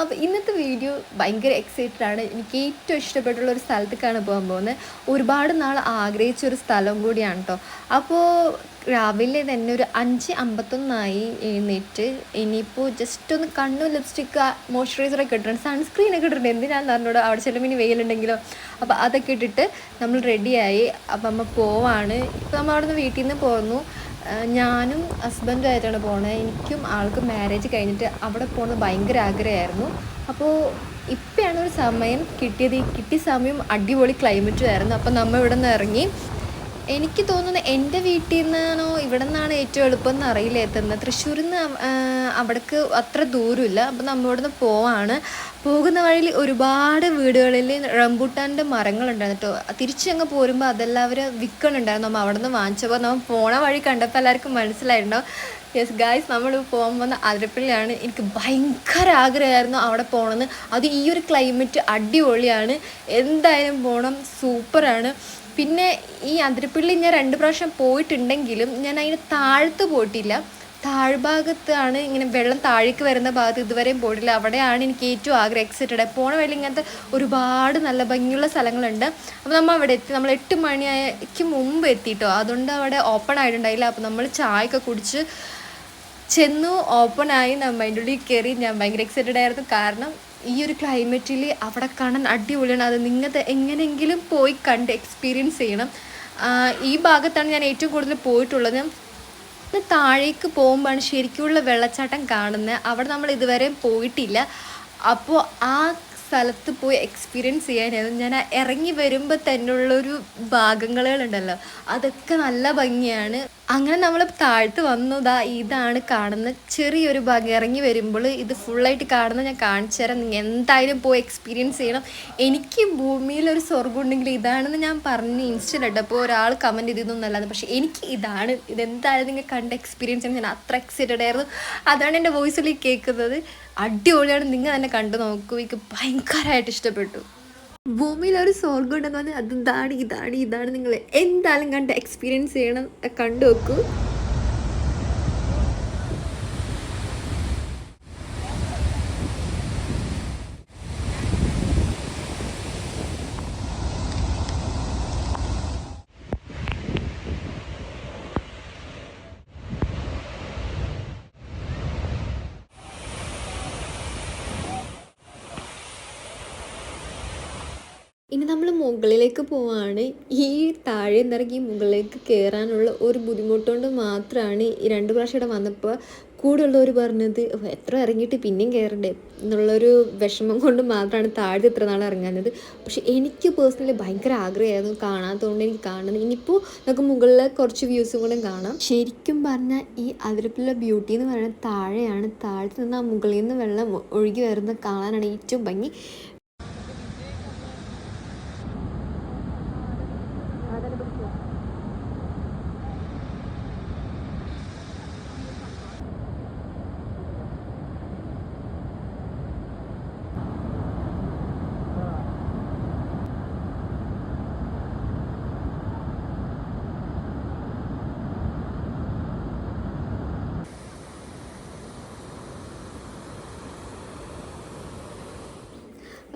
അപ്പോൾ ഇന്നത്തെ വീഡിയോ ഭയങ്കര എക്സൈറ്റഡ് ആണ്. എനിക്ക് ഏറ്റവും ഇഷ്ടപ്പെട്ടുള്ള ഒരു സ്ഥലത്തേക്കാണ് പോകാൻ പോകുന്നത്. ഒരുപാട് നാൾ ആഗ്രഹിച്ച ഒരു സ്ഥലം കൂടിയാണ് കേട്ടോ അപ്പോൾ രാവിലെ തന്നെ ഒരു അഞ്ച് അമ്പത്തൊന്നായി എഴുന്നേറ്റ് ഇനിയിപ്പോൾ ജസ്റ്റ് ഒന്ന് കണ്ണു ലിപ്സ്റ്റിക്ക് മോയ്സ്ചറൈസറൊക്കെ ഇട്ടിട്ടുണ്ട്. സൺസ്ക്രീനൊക്കെ ഇട്ടിട്ടുണ്ട്. എന്തിനാണെന്ന് അറിഞ്ഞൂടോ? അവിടെ ചെല്ലുമ്പോൾ ഇനി വെയിലുണ്ടെങ്കിലോ? അപ്പോൾ അതൊക്കെ ഇട്ടിട്ട് നമ്മൾ റെഡിയായി അപ്പോൾ നമ്മൾ പോവാണ്. ഇപ്പോൾ നമ്മൾ അവിടെ നിന്ന് വീട്ടിൽ നിന്ന് പോന്നു ഞാനും ഹസ്ബൻഡുമായിട്ടാണ് പോണത് എനിക്കും ആൾക്കും മാരേജ് കഴിഞ്ഞിട്ട് അവിടെ പോകുന്നത് ഭയങ്കര ആഗ്രഹമായിരുന്നു. അപ്പോൾ ഇപ്പോഴാണ് ഒരു സമയം കിട്ടിയത്. ഈ കിട്ടിയ സമയം അടിപൊളി ക്ലൈമറ്റും ആയിരുന്നു. അപ്പോൾ നമ്മൾ ഇവിടെ നിന്ന് ഇറങ്ങി. എനിക്ക് തോന്നുന്നത് എന്റെ വീട്ടിൽ നിന്നാണോ ഇവിടെ നിന്നാണ് ഏറ്റവും എളുപ്പം എന്ന് അറിയില്ല. എത്തുന്നത്. തൃശ്ശൂരിൽ നിന്ന് അവിടേക്ക് അത്ര ദൂരമില്ല. അപ്പോൾ നമ്മൾ ഇവിടെ നിന്ന് പോവാണ്. പോകുന്ന വഴിയിൽ ഒരുപാട് വീടുകളിൽ റംബുട്ടാന്റെ മരങ്ങളുണ്ടായിരുന്നു കേട്ടോ. തിരിച്ചങ്ങ് പോരുമ്പോൾ അതെല്ലാം അവർ വിൽക്കണുണ്ടായിരുന്നു. നമ്മൾ അവിടെ നിന്ന് വാങ്ങിച്ചപ്പോൾ നമ്മൾ പോണ വഴി കണ്ടപ്പോൾ എല്ലാവർക്കും മനസ്സിലായിട്ടുണ്ടാവും. യെസ് ഗായ്സ് നമ്മൾ പോകുന്ന അതിരപ്പള്ളിയാണ്. എനിക്ക് ഭയങ്കര ആഗ്രഹമായിരുന്നു അവിടെ പോകണമെന്ന്. അത് ഈ ഒരു ക്ലൈമറ്റ് അടിപൊളിയാണ്. എന്തായാലും പോകണം സൂപ്പറാണ്. പിന്നെ ഈ അതിരപ്പള്ളി ഞാൻ രണ്ട് പ്രാവശ്യം പോയിട്ടുണ്ടെങ്കിലും ഞാൻ അതിന് താഴത്ത് പോയിട്ടില്ല. താഴ്ഭാഗത്താണ് ഇങ്ങനെ വെള്ളം താഴേക്ക് വരുന്ന ഭാഗത്ത് ഇതുവരെയും പോയിട്ടില്ല. അവിടെയാണ് എനിക്ക് ഏറ്റവും ആഗ്രഹം എക്സൈറ്റഡ് പോണ വഴി ഇങ്ങനത്തെ ഒരുപാട് നല്ല ഭംഗിയുള്ള സ്ഥലങ്ങളുണ്ട്. അപ്പോൾ നമ്മൾ അവിടെ എത്തി. നമ്മൾ എട്ട് മണിക്ക് മുമ്പ് എത്തിയിട്ടോ അതുകൊണ്ട് അവിടെ ഓപ്പൺ ആയിട്ടുണ്ടായില്ല. അപ്പോൾ നമ്മൾ ചായയൊക്കെ കുടിച്ച് ചെന്നു ഓപ്പണായി നമ്മൾ അതിന്റെ ഉള്ളിൽ കയറി ഞാൻ ഭയങ്കര എക്സൈറ്റഡ് ആയിരുന്നു. കാരണം ഈ ഒരു ക്ലൈമറ്റിൽ അവിടെ കാണാൻ അടിപൊളിയാണ്. അത് നിങ്ങൾക്ക് എങ്ങനെയെങ്കിലും പോയി കണ്ട് എക്സ്പീരിയൻസ് ചെയ്യണം. ഈ ഭാഗത്താണ് ഞാൻ ഏറ്റവും കൂടുതൽ പോയിട്ടുള്ളത്. ഇത് താഴേക്ക് പോകുമ്പോഴാണ് ശരിക്കുമുള്ള വെള്ളച്ചാട്ടം കാണുന്നത്. അവിടെ നമ്മൾ ഇതുവരെ പോയിട്ടില്ല. അപ്പോൾ ആ സ്ഥലത്ത് പോയി എക്സ്പീരിയൻസ് ചെയ്യാനായിരുന്നു. ഞാൻ ഇറങ്ങി വരുമ്പോൾ തന്നെ തന്നെയുള്ളൊരു ഭാഗങ്ങളുണ്ടല്ലോ അതൊക്കെ നല്ല ഭംഗിയാണ്. അങ്ങനെ നമ്മൾ താഴ്ത്ത് വന്നതാ ഇതാണ് കാണുന്ന ചെറിയൊരു ഭാഗം. ഇറങ്ങി വരുമ്പോൾ ഇത് ഫുള്ളായിട്ട് കാണുന്ന ഞാൻ കാണിച്ചു തരാം. നിങ്ങൾ എന്തായാലും പോയി എക്സ്പീരിയൻസ് ചെയ്യണം. എനിക്ക് ഭൂമിയിൽ ഒരു സ്വർഗം ഉണ്ടെങ്കിൽ ഇതാണെന്ന് ഞാൻ പറഞ്ഞ് ഇൻസ്റ്റയിലിട്ട്. അപ്പോൾ ഒരാൾ കമന്റ് ചെയ്തൊന്നല്ലാതെ പക്ഷേ എനിക്ക് ഇതാണ്. ഇതെന്തായാലും നിങ്ങൾ കണ്ട എക്സ്പീരിയൻസ് ചെയ്യണം. ഞാൻ അത്ര എക്സൈറ്റഡ് ആയിരുന്നു. അതാണ് എന്റെ വോയിസിൽ കേൾക്കുന്നത്. അടിപൊളിയാണ്. നിങ്ങൾ തന്നെ കണ്ടു നോക്കൂ. എനിക്ക് ഭയങ്കരമായിട്ട് ഇഷ്ടപ്പെട്ടു. ഭൂമിയിൽ ഒരു സ്വർഗം ഉണ്ടെന്ന് പറഞ്ഞാൽ അതാണ് ഇതാണ് ഇതാണ് നിങ്ങൾ എന്തായാലും കണ്ട് എക്സ്പീരിയൻസ് ചെയ്യണം കണ്ടു നോക്കൂ ഇനി നമ്മൾ മുകളിലേക്ക് പോവാണ്. ഈ താഴെ നിറങ്ങി മുകളിലേക്ക് കയറാനുള്ള ഒരു ബുദ്ധിമുട്ടുകൊണ്ട് മാത്രമാണ് ഈ രണ്ട് പ്രാവശ്യം ഇവിടെ വന്നപ്പോൾ കൂടെയുള്ളവർ പറഞ്ഞത് "ഓ, എത്ര ഇറങ്ങിയിട്ട് പിന്നെയും കയറണ്ടേ എന്നുള്ളൊരു വിഷമം കൊണ്ട് മാത്രമാണ് താഴെ ഇത്ര നാൾ ഇറങ്ങാനത് പക്ഷേ എനിക്ക് പേഴ്സണലി ഭയങ്കര ആഗ്രഹമായിരുന്നു കാണാത്തതുകൊണ്ട് എനിക്ക് കാണുന്നത് ഇനിയിപ്പോൾ നമുക്ക് മുകളിലെ കുറച്ച് വ്യൂസും കൂടെ കാണാം. ശരിക്കും പറഞ്ഞാൽ ഈ അതിരപ്പിള്ള ബ്യൂട്ടി എന്ന് പറയുന്നത് താഴെയാണ്. താഴെ നിന്ന് ആ മുകളിൽ നിന്ന് വെള്ളം ഒഴുകി വരുന്ന കാണാനാണ് ഏറ്റവും ഭംഗി.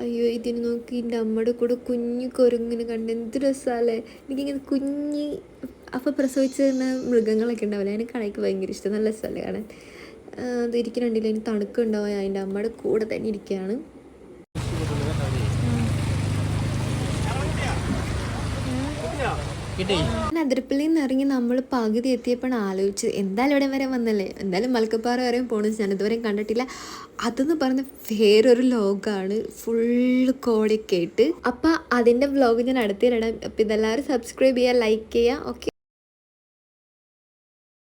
അയ്യോ ഇതിന് നോക്കി എന്റെ അമ്മയുടെ കൂടെ കുഞ്ഞു കുരങ്ങിനെ കണ്ട് എന്ത് രസമല്ലേ എനിക്കിങ്ങനെ കുഞ്ഞി അപ്പോൾ പ്രസവിച്ച് തരുന്ന മൃഗങ്ങളൊക്കെ ഉണ്ടാവില്ല? എനിക്ക് കണക്ക് ഭയങ്കര ഇഷ്ടം. നല്ല രസമല്ലേ കാണാൻ? അത് ഇരിക്കണുണ്ടില്ല അതിന് തണുക്കുണ്ടാവുക അതിന്റെ അമ്മയുടെ കൂടെ തന്നെ ഇരിക്കുകയാണ്. ഞാൻ അതിരപ്പള്ളിയിൽ നിന്ന് ഇറങ്ങി നമ്മൾ പകുതി എത്തിയപ്പോൾ ആലോചിച്ച് എന്തായാലും ഇവിടെ വരെ വന്നല്ലേ? എന്തായാലും മലക്കപ്പാറ വരെയും പോകണമെന്ന് ഞാൻ ഇതുവരെയും കണ്ടിട്ടില്ല. അതെന്ന് പറഞ്ഞ വേറൊരു ലോഗാണ് ഫുള്ള് കോടയൊക്കെ ആയിട്ട്. അപ്പം അതിന്റെ വ്ലോഗ് ഞാൻ അടുത്തിടണം അപ്പം ഇതെല്ലാവരും സബ്സ്ക്രൈബ് ചെയ്യുക ലൈക്ക് ചെയ്യുക. ഓക്കെ